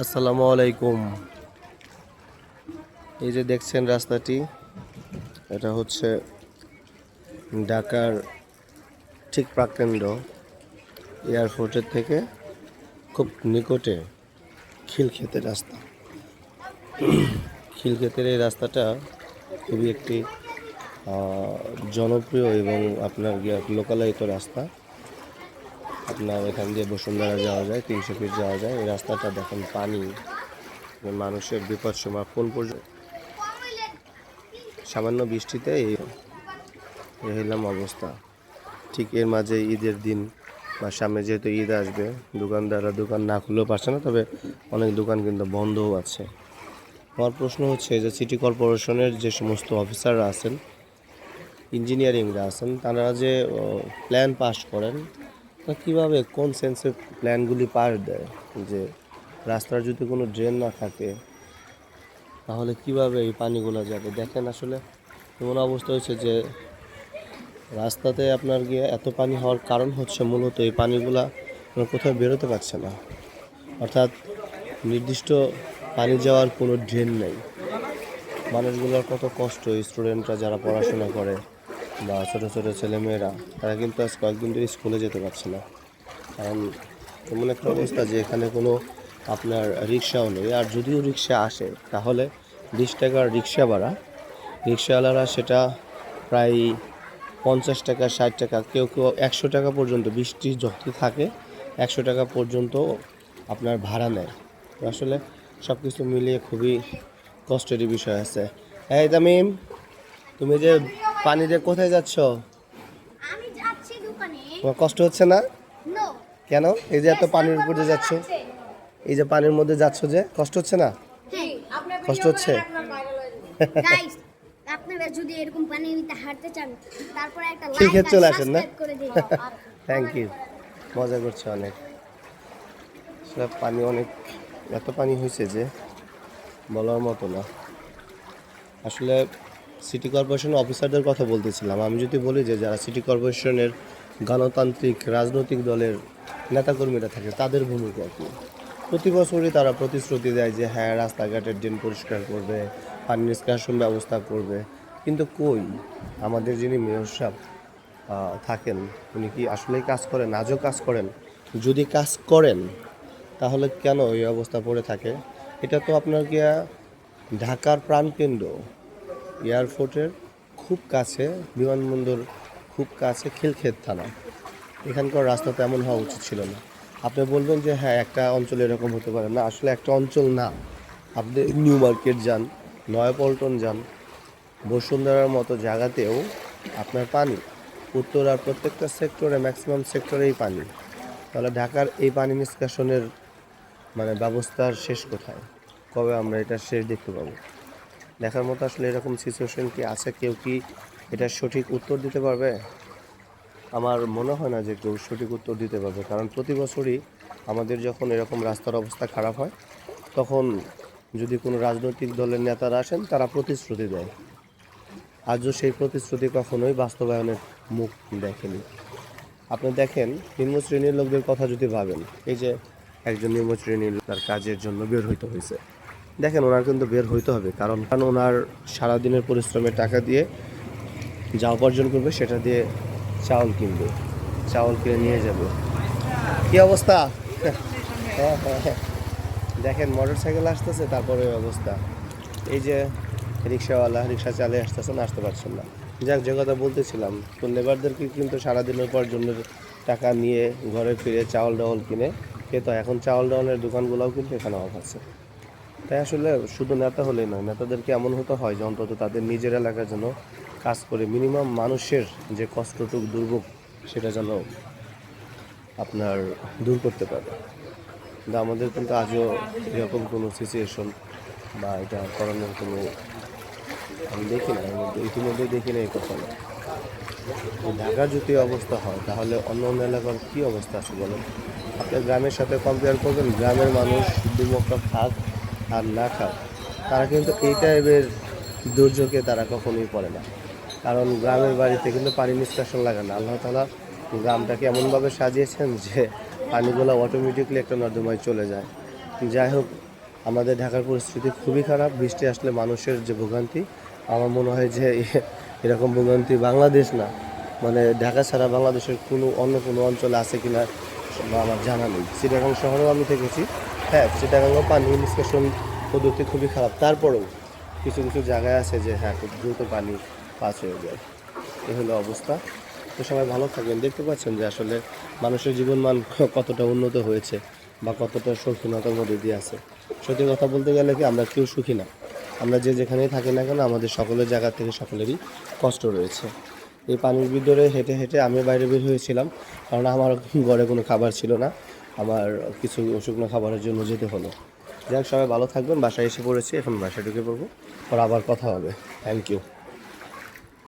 আসসালামু আলাইকুম। এই যে দেখছেন রাস্তাটি, এটা হচ্ছে ঢাকার ঠিক প্রাককেন্দ্র এয়ারপোর্টের থেকে খুব নিকটে খিলক্ষেতের রাস্তা। খিলক্ষেতের এই রাস্তাটা খুবই একটি জনপ্রিয় এবং আপনার লোকালয়িত রাস্তা। আপনার এখান দিয়ে বসুন্ধরা যাওয়া যায়, তিনশো ফিট যাওয়া যায়। এই রাস্তাটা দেখেন পানি মানুষের বিপদ সীমা কোন পর্যন্ত সামান্য বৃষ্টিতে এই হইলাম অবস্থা। ঠিক এর মাঝে ঈদের দিন বা সামনে যেহেতু ঈদ আসবে, দোকানদাররা দোকান না খুললেও পারছে না, তবে অনেক দোকান কিন্তু বন্ধও আছে। আমার প্রশ্ন হচ্ছে যে সিটি কর্পোরেশনের যে সমস্ত অফিসাররা আছেন, ইঞ্জিনিয়ারিংরা আছেন, তারা যে প্ল্যান পাস করেন কীভাবে, কোন সেন্সে প্ল্যানগুলি পাস দেয়? যে রাস্তার যদি কোনো ড্রেন না থাকে, তাহলে কীভাবে এই পানিগুলো যাবে? দেখেন আসলে এমন অবস্থা হয়েছে যে রাস্তাতে আপনার গিয়ে এত পানি হওয়ার কারণ হচ্ছে মূলত এই পানিগুলা আপনার কোথাও বেরোতে পারছে না। অর্থাৎ নির্দিষ্ট পানি যাওয়ার কোনো ড্রেন নেই। মানুষগুলোর কত কষ্ট স্টুডেন্টরা যারা পড়াশোনা করে। বা ছোটো ছোটো ছেলেমেয়েরা, তারা কিন্তু আজ কয়েকদিন ধরে স্কুলে যেতে পারছে না। কারণ এমন একটা অবস্থা যে এখানে কোনো আপনার রিক্সাও নেই। আর যদিও রিক্সা আসে, তাহলে বিশ টাকার রিক্সা ভাড়া, রিক্সাওয়ালারা সেটা প্রায় পঞ্চাশ টাকা, ষাট টাকা, কেউ কেউ একশো টাকা পর্যন্ত, বৃষ্টি যত থাকে, একশো টাকা পর্যন্ত আপনার ভাড়া নেয়। আসলে সব কিছু মিলিয়ে খুবই কষ্টেরই বিষয় আছে। এই তামিম, তুমি যে পানি দিয়ে কোথায় যাচ্ছ? আমি যাচ্ছি দোকানে। তোমার কষ্ট হচ্ছে না? নো কেন? এই যে এত পানির উপর দিয়ে যাচ্ছ। এই যে পানির মধ্যে যাচ্ছ যে কষ্ট হচ্ছে না? কষ্ট হচ্ছে? আপনারা যদি এরকম পানিতে হাঁটতে চান তারপরে একটা ঠিক আছে, চলে আসেন না? থ্যাংক ইউ মজা করছে অনেক। আসলে পানি অনেক এত পানি হয়েছে যে বলার মতো না। আসলে সিটি কর্পোরেশন অফিসারদের কথা বলতেছিলাম। আমি যদি বলি যে যারা সিটি কর্পোরেশনের গণতান্ত্রিক, রাজনৈতিক দলের নেতাকর্মীরা থাকে, তাদের ভূমিকা কী? প্রতি বছরই তারা প্রতিশ্রুতি দেয় যে হ্যাঁ রাস্তাঘাটের ড্রেন পরিষ্কার করবে, পানি নিষ্কাশন ব্যবস্থা করবে। কিন্তু কই? আমাদের যিনি মেয়র সাহেব থাকেন, উনি কি আসলেই কাজ করেন, আজও কাজ করেন? যদি কাজ করেন, তাহলে কেন এই অবস্থা পড়ে থাকে? এটা তো আপনার গিয়া ঢাকার প্রাণকেন্দ্র। এয়ারপোর্টের খুব কাছে, বিমানবন্দর খুব কাছে খিলক্ষেত থানা। এখানকার রাস্তা তেমন হওয়া উচিত ছিল না। আপনি বলবেন যে হ্যাঁ একটা অঞ্চল এরকম হতে পারে। না, আসলে একটা অঞ্চল না। আপনি নিউ মার্কেট যান, নয়াপল্টন যান, বসুন্ধরার মতো জায়গাতেও আপনার পানি। উত্তরার প্রত্যেকটা সেক্টরে, ম্যাক্সিমাম সেক্টরেই পানি। তাহলে ঢাকার এই পানি নিষ্কাশনের মানে ব্যবস্থার শেষ কোথায়? কবে আমরা এটা শেষ দেখতে পাবো? দেখার মতো আসলে এরকম সিচুয়েশন কি আছে? কেউ কি এটা সঠিক উত্তর দিতে পারবে? আমার মনে হয় না যে কেউ সঠিক উত্তর দিতে পারবে। কারণ প্রতি বছরই আমাদের যখন এরকম রাস্তার অবস্থা খারাপ হয়, তখন যদি কোনো রাজনৈতিক দলের নেতারা আসেন, তারা প্রতিশ্রুতি দেয়। আজও সেই প্রতিশ্রুতি কখনোই বাস্তবায়নের মুখ দেখেনি। আপনি দেখেন, নিম্ন শ্রেণির লোকদের কথা যদি ভাবেন, এই যে একজন নিম্ন শ্রেণির তার কাজের জন্য বের হইতে হয়েছে দেখেন, ওনার কিন্তু বের হইতে হবে, কারণ কারণ ওনার সারাদিনের পরিশ্রমের টাকা দিয়ে যা উপার্জন করবে, সেটা দিয়ে চাউল কিনবে, চাউল কিনে নিয়ে যাবে। কি অবস্থা? হ্যাঁ হ্যাঁ হ্যাঁ দেখেন মোটর সাইকেল আসতেছে, তারপরে অবস্থা। এই যে রিক্সাওয়ালা, রিক্সা চালিয়ে আসতেছেন আসতে পারছেন না। যাক, যে কথা বলতেছিলাম, তো লেবারদেরকে কিন্তু সারাদিনের উপার্জনের টাকা নিয়ে ঘরে ফিরে চাউল ডাউল কিনে খেতে হয়। এখন চাউল ডাউলের দোকানগুলোও কিন্তু এখানে অফ আছে। তাই আসলে শুধু নেতা হলেই নয়, নেতাদেরকে এমন হতে হয় যে অন্তত তাদের নিজের এলাকার জন্য কাজ করে মিনিমাম মানুষের যে কষ্টটুক দুর্ভোগ সেটা যেন আপনার দূর করতে পারে। কিন্তু আমাদের কিন্তু আজও এরকম কোনো সিচুয়েশন বা এটা করানোর কোনো আমি দেখি না মধ্যে ইতিমধ্যে দেখি না এই কথা। না তো ঢাকার যদি অবস্থা হয়, তাহলে অন্য অন্য এলাকার কী অবস্থা আছে বলেন? আপনি গ্রামের সাথে কম্পেয়ার করবেন, গ্রামের মানুষ দুমুখটা খাক আর না খাও তারা কিন্তু এই টাইপের দুর্যোগে তারা কখনোই পড়ে না। কারণ গ্রামের বাড়িতে কিন্তু পানি নিষ্কাশন লাগে না। আল্লাহ তালা গ্রামটাকে এমনভাবে সাজিয়েছেন যে পানিগুলো অটোমেটিকলি একটা নর্দমায় চলে যায়। যাই হোক, আমাদের ঢাকার পরিস্থিতি খুবই খারাপ। বৃষ্টি আসলে মানুষের যে ভোগান্তি, আমার মনে হয় যে এরকম ভোগান্তি বাংলাদেশ না। মানে ঢাকা ছাড়া বাংলাদেশের কোনো অন্য কোনো অঞ্চলে আছে কিনা, আমার জানা নেই। চিটাগাং শহরেও আমি থেকেছি। হ্যাঁ চিটাগাংও পানি নিষ্কাশন পদ্ধতি খুবই খারাপ। তারপরেও কিছু কিছু জায়গায় আছে যে হ্যাঁ খুব দ্রুত পানি পাস হয়ে যায়। এই হলো অবস্থা। তো সবাই ভালো থাকবেন। দেখতে পাচ্ছেন যে আসলে মানুষের জীবন মান কতটা উন্নত হয়েছে বা কতটা শৌখিনতার মধ্যে দিয়ে আছে। সত্যি কথা বলতে গেলে কি, আমরা কেউ সুখী না। আমরা যে যেখানেই থাকি না কেন, আমাদের সকলের জায়গা থেকে সকলেরই কষ্ট রয়েছে। এই পানির ভিতরে হেঁটে হেঁটে আমি বাইরে বের হয়েছিলাম। কারণ আমার ঘরে কোনো খাবার ছিল না। আমার কিছু শুকনো খাবারের জন্য যেতে হলো। যাই হোক সবাই ভালো থাকবেন। বাসায় এসে পড়েছি। এখন বাসায় ঢুকে পড়ব। পর আবার কথা হবে। Thank you